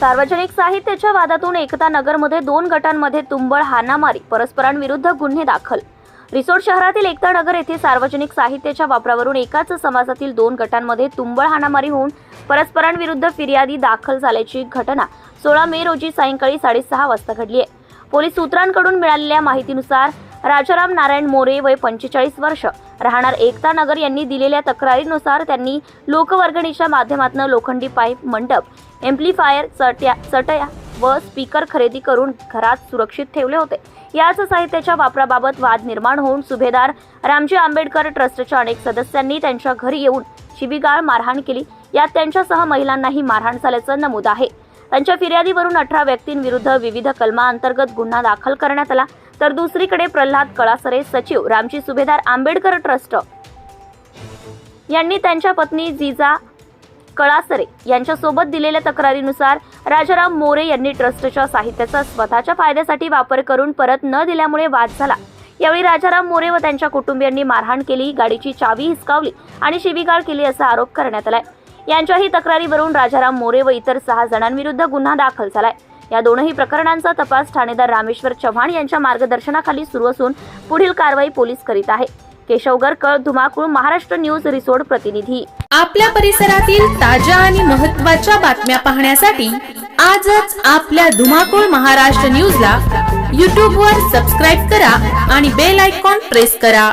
सार्वजनिक साहित्याच्या वादातून एकता नगरमध्ये दोन गटांमध्ये तुंबळ हाणामारी परस्परांविरुद्ध गुन्हे दाखल. रिसोड शहरातील एकता नगर येथे सार्वजनिक साहित्याच्या वापरावरून एकाच समाजातील दोन गटांमध्ये तुंबळ हाणामारी होऊन परस्परांविरुद्ध फिर्यादी दाखल झाल्याची घटना सोळा मे रोजी सायंकाळी साडेसहा वाजता घडली आहे. पोलीस सूत्रांकडून मिळालेल्या माहितीनुसार राजाराम नारायण मोरे वय पंचेचाळीस वर्ष. राहणार एकता नगर यांनी दिलेल्या तक्रारीनुसार त्यांनी लोकवर्गणीच्या माध्यमातून लोखंडी पाईप मंडप एम्प्लिफायर चटया चटया व स्पीकर खरेदी करून घरात सुरक्षित ठेवले होते. याच साहित्याच्या वापराबाबत वाद निर्माण होऊन सुभेदार रामजी आंबेडकर ट्रस्टच्या अनेक सदस्यांनी त्यांच्या घरी येऊन शिबिगाळ मारहाण केली. यात त्यांच्यासह महिलांनाही मारहाण झाल्याचं नमूद आहे. त्यांच्या फिर्यादीवरून अठरा व्यक्तींविरुद्ध विविध कलमांतर्गत गुन्हा दाखल करण्यात आला. तर दुसरीकडे प्रल्हाद कळासरे सचिव रामजी सुभेदार आंबेडकर ट्रस्ट. यांनी त्यांच्या पत्नी जिजा कळासरे यांच्यासोबत दिलेल्या तक्रारीनुसार राजाराम मोरे यांनी ट्रस्टच्या साहित्याचा स्वतःच्या फायद्यासाठी वापर करून परत न दिल्यामुळे वाद झाला. यावेळी राजाराम मोरे व त्यांच्या कुटुंबियांनी मारहाण केली गाडीची चावी हिसकावली आणि शिवीगाळ केली असा आरोप करण्यात आलाय. यांच्याही तक्रारीवरून राजाराम मोरे व इतर सहा जणांविरुद्ध गुन्हा दाखल झालाय. या दोनही प्रकरणांचा तपास ठाणेदार रामेश्वर चव्हाण यांच्या मार्गदर्शनाखाली सुरू असून पुढील कारवाई पोलीस करीत आहे. केशव गरकळ धुमाकूळ महाराष्ट्र न्यूज रिसोड प्रतिनिधी. आपल्या परिसरातील ताज्या आणि महत्त्वाच्या बातम्या पाहण्यासाठी आजच आपल्या धुमाकूळ महाराष्ट्र न्यूजला यूट्यूबवर सबस्क्राईब करा आणि बेल आयकॉन प्रेस करा.